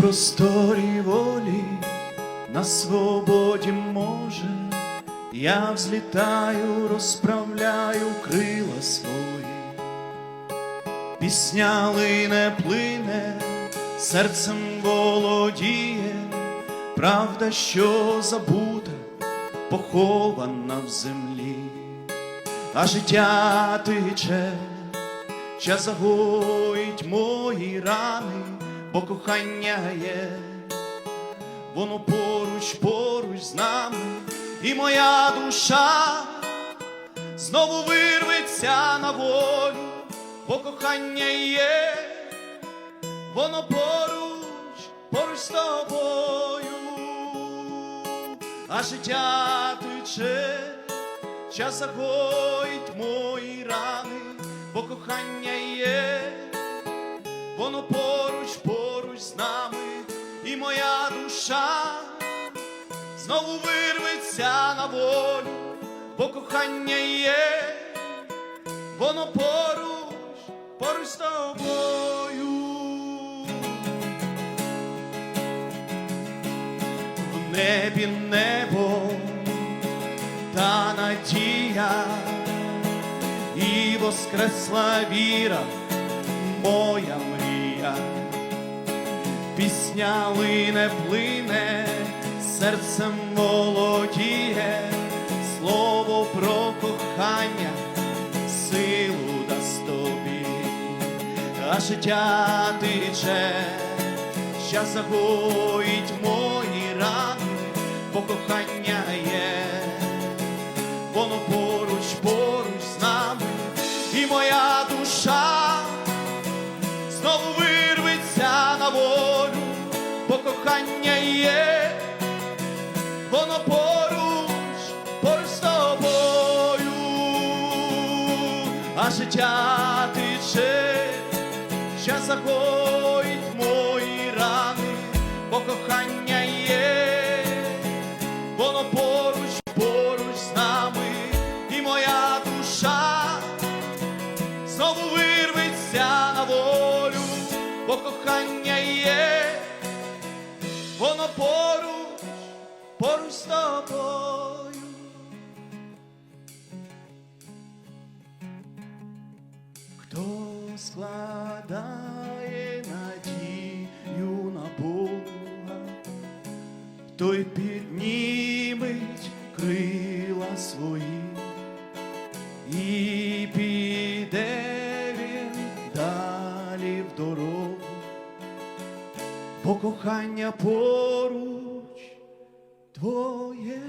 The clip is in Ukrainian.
просторі волі, на свободі може, я взлітаю, розправляю крила свої, пісня лине плине, серцем володіє, правда, що забута, похована в землі, а життя тече, час загоїть мої рани, бо кохання є, воно поруч, поруч з нами, і моя душа знову вирветься на волю, бо кохання є, воно поруч, поруч з тобою, а життя тече, час загоїть мої рани, бо кохання воно поруч, поруч з нами, і моя душа знову вирветься на волю, бо кохання є, воно поруч, поруч з тобою. В небі небо та надія, і воскресла віра, моя мрія, пісня лине плине, серцем володіє, слово про кохання, силу дасть тобі, а життя тече, щас загоїть мої рани, бо кохання є. Воно поруч, поруч з нами, і моя на волю, бо кохання є, воно поруч, поруч з тобою, а життя тече, щас загоїть мої рани, бо кохання є. Воно поруч, поруч з нами, і моя душа знову вирветься на волю, бо кохання є, воно поруч, поруч з тобою. Хто складає надію на Бога, той підніметь бо кохання поруч твоє.